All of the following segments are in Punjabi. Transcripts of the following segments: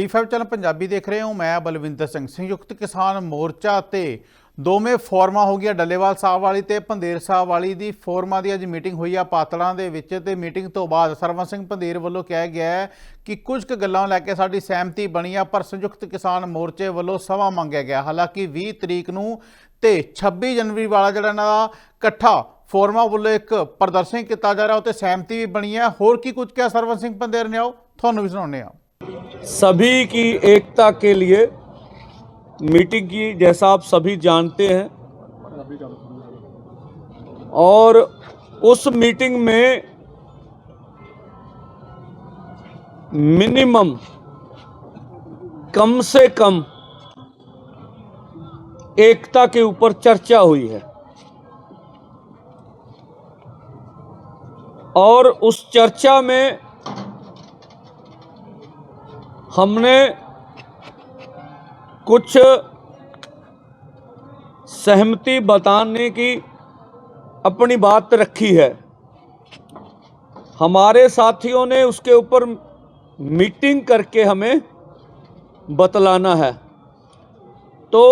ਡੀ5 ਚੈਨਲ ਪੰਜਾਬੀ ਦੇਖ ਰਹੇ ਹੋ। ਮੈਂ ਬਲਵਿੰਦਰ ਸਿੰਘ ਸੰਯੁਕਤ ਕਿਸਾਨ ਮੋਰਚਾ ਤੇ ਦੋਵੇਂ ਫੋਰਮਾਂ ਹੋ ਗਿਆ ਡੱਲੇਵਾਲ ਸਾਹਿਬ ਵਾਲੀ ਤੇ ਭੰਦੇਰ ਸਾਹਿਬ ਵਾਲੀ ਦੀ। ਫੋਰਮਾਂ ਦੀ ਅੱਜ ਮੀਟਿੰਗ ਹੋਈ ਆ ਪਾਤੜਾਂ ਦੇ ਵਿੱਚ ਤੇ ਮੀਟਿੰਗ ਤੋਂ ਬਾਅਦ ਸਰਵਨ ਸਿੰਘ ਭੰਦੇਰ ਵੱਲੋਂ ਕਿਹਾ ਗਿਆ ਹੈ ਕਿ ਕੁਝ ਕੁ ਗੱਲਾਂ ਲੈ ਕੇ ਸਾਡੀ ਸਹਿਮਤੀ ਬਣੀ ਆ, ਪਰ ਸੰਯੁਕਤ ਕਿਸਾਨ ਮੋਰਚੇ ਵੱਲੋਂ ਸਮਾਂ ਮੰਗਿਆ ਗਿਆ। ਹਾਲਾਂਕਿ 20 ਤਰੀਕ ਨੂੰ ਤੇ 26 ਜਨਵਰੀ ਵਾਲਾ ਜਿਹੜਾ ਇਹਨਾਂ ਦਾ ਇਕੱਠਾ ਫੋਰਮਾਂ ਵੱਲੋਂ ਇੱਕ ਪ੍ਰਦਰਸ਼ਨ ਕੀਤਾ ਜਾ ਰਿਹਾ, ਉਹ ਤੇ ਸਹਿਮਤੀ ਵੀ ਬਣੀ ਹੈ ਹੋਰ ਕੀ ਕੁਝ ਕਿਹਾ ਸਰਵਨ ਸਿੰਘ ਭੰਦੇਰ ਨੇ? ਆਓ, ਤੁਹਾਨੂੰ ਵੀ ਸੁਣਾਉਂਦੇ ਆ सभी की एकता के लिए मीटिंग की, जैसा आप सभी जानते हैं। और उस मीटिंग में मिनिमम कम से कम एकता के ऊपर चर्चा हुई है। और उस चर्चा में हमने कुछ सहमति बताने की अपनी बात रखी है। हमारे साथियों ने उसके ऊपर मीटिंग करके हमें बतलाना है। तो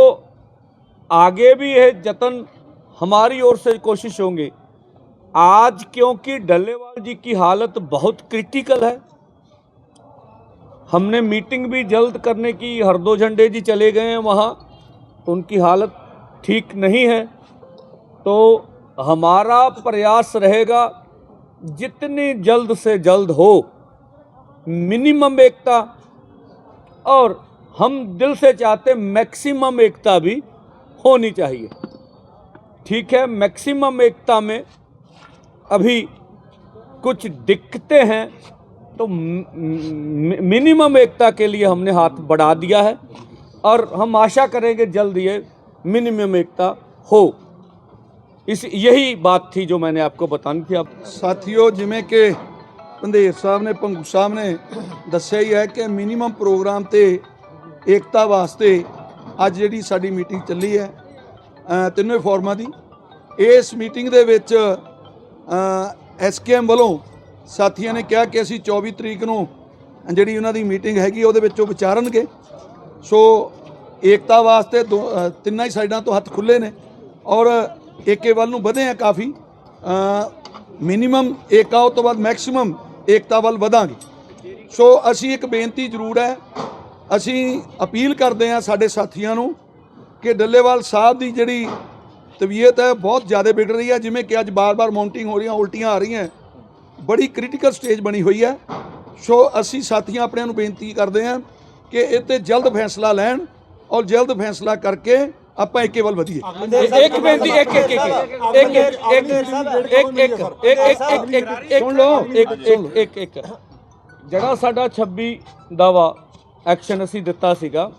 आगे भी यह जतन हमारी ओर से कोशिश होंगी। आज क्योंकि डल्लेवाल जी की हालत बहुत क्रिटिकल है हमने मीटिंग भी जल्द करने की हरदो झंडे जी चले गए हैं वहाँ तो उनकी हालत ठीक नहीं है। तो हमारा प्रयास रहेगा, जितनी जल्द से जल्द हो, मिनिमम एकता, और हम दिल से चाहते मैक्सिमम एकता भी होनी चाहिए। ठीक है, मैक्सिमम एकता में अभी कुछ दिक्कतें हैं तो मि- मिनिमम एकता के लिए हमने हाथ बढ़ा दिया है और हम आशा करेंगे जल्द ये मिनिमम एकता हो इस यही बात थी जो मैंने आपको बतानी थी आप ਸਾਥੀਓ ਜਿਵੇਂ ਕਿ ਪੰਧੇਰ ਸਾਹਿਬ ਨੇ ਭੰਗੂ ਸਾਹਿਬ ਨੇ ਦੱਸਿਆ ਹੀ ਹੈ ਕਿ ਮਿਨੀਮਮ ਪ੍ਰੋਗਰਾਮ ਤੇ ਏਕਤਾ ਵਾਸਤੇ ਅੱਜ ਜਿਹੜੀ ਸਾਡੀ ਮੀਟਿੰਗ ਚੱਲੀ ਹੈ ਅ, ਤਿੰਨੇ ਫੋਰਮਾਂ ਦੀ ਇਸ ਮੀਟਿੰਗ ਦੇ ਵਿੱਚ ਐਸਕੇਐਮ ਵੱਲੋਂ ਸਾਥੀਆਂ ਨੇ ਕਿਹਾ ਕਿ ਅਸੀਂ 24 ਤਰੀਕ ਨੂੰ ਜਿਹੜੀ ਉਹਨਾਂ ਦੀ ਮੀਟਿੰਗ ਹੈਗੀ, ਉਹਦੇ ਵਿੱਚ ਉਹ ਵਿਚਾਰਨਗੇ। ਸੋ ਏਕਤਾ ਵਾਸਤੇ ਦੋ- ਤਿੰਨਾਂ ਹੀ ਸਾਈਡਾਂ ਤੋਂ ਹੱਥ ਖੁੱਲੇ ਨੇ ਔਰ ਏਕੇ ਵੱਲ ਨੂੰ ਵਧੇ ਆ ਕਾਫੀ। ਮਿਨੀਮਮ ਏਕਾ ਉਹ ਤੋਂ ਬਾਅਦ ਮੈਕਸਿਮਮ ਏਕਤਾ ਵੱਲ ਵਧਾਂਗੇ। ਸੋ ਅਸੀਂ ਇੱਕ ਬੇਨਤੀ ਜ਼ਰੂਰ ਹੈ, ਅਸੀਂ ਅਪੀਲ ਕਰਦੇ ਹਾਂ ਸਾਡੇ ਸਾਥੀਆਂ ਨੂੰ ਕਿ ਡੱਲੇਵਾਲ ਸਾਹਿਬ ਦੀ ਜਿਹੜੀ ਤਬੀਅਤ ਹੈ, ਬਹੁਤ ਜ਼ਿਆਦਾ ਵਿਗੜ ਰਹੀ ਹੈ। ਜਿਵੇਂ ਕਿ ਅੱਜ ਬਾਰ-ਬਾਰ ਮਾਊਂਟਿੰਗ ਹੋ ਰਹੀਆਂ, ਉਲਟੀਆਂ ਆ ਰਹੀਆਂ। ਬੜੀ ਕ੍ਰਿਟੀਕਲ ਸਟੇਜ ਬਣੀ ਹੋਈ ਹੈ ਸੋ ਅਸੀਂ ਸਾਥੀਆਂ ਆਪਣਿਆਂ ਨੂੰ ਬੇਨਤੀ ਕਰਦੇ ਹਾਂ ਕਿ ਇਹ ਤੇ ਜਲਦ ਫੈਸਲਾ ਲੈਣ ਔਰ ਜਲਦ ਫੈਸਲਾ ਕਰਕੇ ਆਪਾਂ ਇੱਕੇ ਵੱਲ ਵਧੀਏ ਇੱਕ ਬੇਨਤੀ ਇੱਕ ਇੱਕ ਇੱਕ ਇੱਕ ਇੱਕ ਇੱਕ ਇੱਕ ਇੱਕ ਇੱਕ ਇੱਕ ਸੁਣ ਲਓ ਇੱਕ ਇੱਕ ਇੱਕ ਜਿਹੜਾ ਸਾਡਾ 26 ਦਾਵਾ ਐਕਸ਼ਨ ਅਸੀਂ ਦਿੱਤਾ ਸੀਗਾ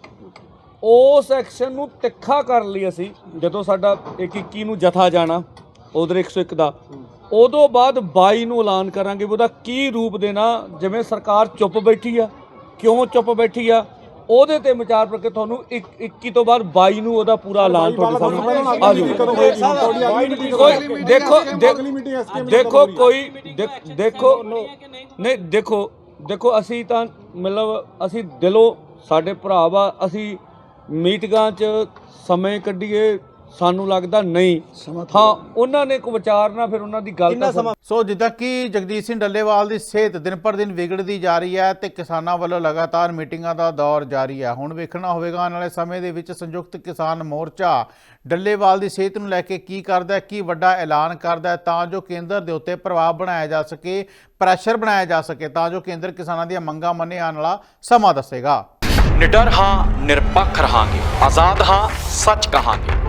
ਉਸ ਐਕਸ਼ਨ ਨੂੰ ਤਿੱਖਾ ਕਰ ਲਈ ਅਸੀਂ ਜਦੋਂ ਸਾਡਾ 121 ਨੂੰ ਜਥਾ ਜਾਣਾ ਉਧਰ 101 ਦਾ ਉਦੋਂ ਬਾਅਦ 22 ਨੂੰ ਐਲਾਨ ਕਰਾਂਗੇ ਉਹਦਾ ਕੀ ਰੂਪ ਦੇਣਾ ਜਿਵੇਂ ਸਰਕਾਰ ਚੁੱਪ ਬੈਠੀ ਆ। ਕਿਉਂ ਚੁੱਪ ਬੈਠੀ ਆ? ਉਹਦੇ ਤੇ ਵਿਚਾਰ ਕਰਕੇ ਤੁਹਾਨੂੰ 21 ਤੋਂ ਬਾਅਦ 22 ਨੂੰ ਉਹਦਾ ਪੂਰਾ ਐਲਾਨ ਤੁਹਾਡੇ ਸਾਹਮਣੇ ਕੋਈ ਦੇਖੋ ਦੇਖੋ ਕੋਈ ਦੇਖੋ ਨਹੀਂ ਦੇਖੋ ਦੇਖੋ ਅਸੀਂ ਤਾਂ ਮਤਲਬ ਅਸੀਂ ਦਿਲੋਂ ਸਾਡੇ ਭਰਾ ਵਾ ਅਸੀਂ ਮੀਟਿੰਗਾਂ 'ਚ ਸਮੇਂ ਕੱਢੀਏ ਸਾਨੂੰ ਲੱਗਦਾ ਨਹੀਂ। ਹਾਂ ਉਹਨਾਂ ਨੇ ਕੋ ਵਿਚਾਰਨਾ ਫਿਰ ਉਹਨਾਂ ਦੀ ਗੱਲ ਤਾਂ ਸੋ ਜਿੱਦਾਂ ਕਿ ਜਗਜੀਤ ਸਿੰਘ ਡੱਲੇਵਾਲ ਦੀ ਸਿਹਤ ਦਿਨ ਪਰ ਦਿਨ ਵਿਗੜਦੀ ਜਾ ਰਹੀ ਹੈ ਤੇ ਕਿਸਾਨਾਂ ਵੱਲੋਂ ਲਗਾਤਾਰ ਮੀਟਿੰਗਾਂ ਦਾ ਦੌਰ ਜਾਰੀ ਹੈ। ਹੁਣ ਵੇਖਣਾ ਹੋਵੇਗਾ ਆਉਣ ਵਾਲੇ ਸਮੇਂ ਦੇ ਵਿੱਚ ਸੰਯੁਕਤ ਕਿਸਾਨ ਮੋਰਚਾ ਡੱਲੇਵਾਲ ਦੀ ਸਿਹਤ ਨੂੰ ਲੈ ਕੇ ਕੀ ਕਰਦਾ ਹੈ ਕੀ ਵੱਡਾ ਐਲਾਨ ਕਰਦਾ ਹੈ ਤਾਂ ਜੋ ਕੇਂਦਰ ਦੇ ਉੱਤੇ ਪ੍ਰਭਾਵ ਬਣਾਇਆ ਜਾ ਸਕੇ ਪ੍ਰੈਸ਼ਰ ਬਣਾਇਆ ਜਾ ਸਕੇ ਤਾਂ ਜੋ ਕੇਂਦਰ ਕਿਸਾਨਾਂ ਦੀਆਂ ਮੰਗਾਂ ਮੰਨੇ ਆਉਣ ਵਾਲਾ ਸਮਾਂ ਦੱਸੇਗਾ। ਨਿਡਰ ਹਾਂ ਨਿਰਪੱਖ ਰਹਾਂਗੇ। ਆਜ਼ਾਦ ਹਾਂ ਸੱਚ ਕਹਾਂਗੇ।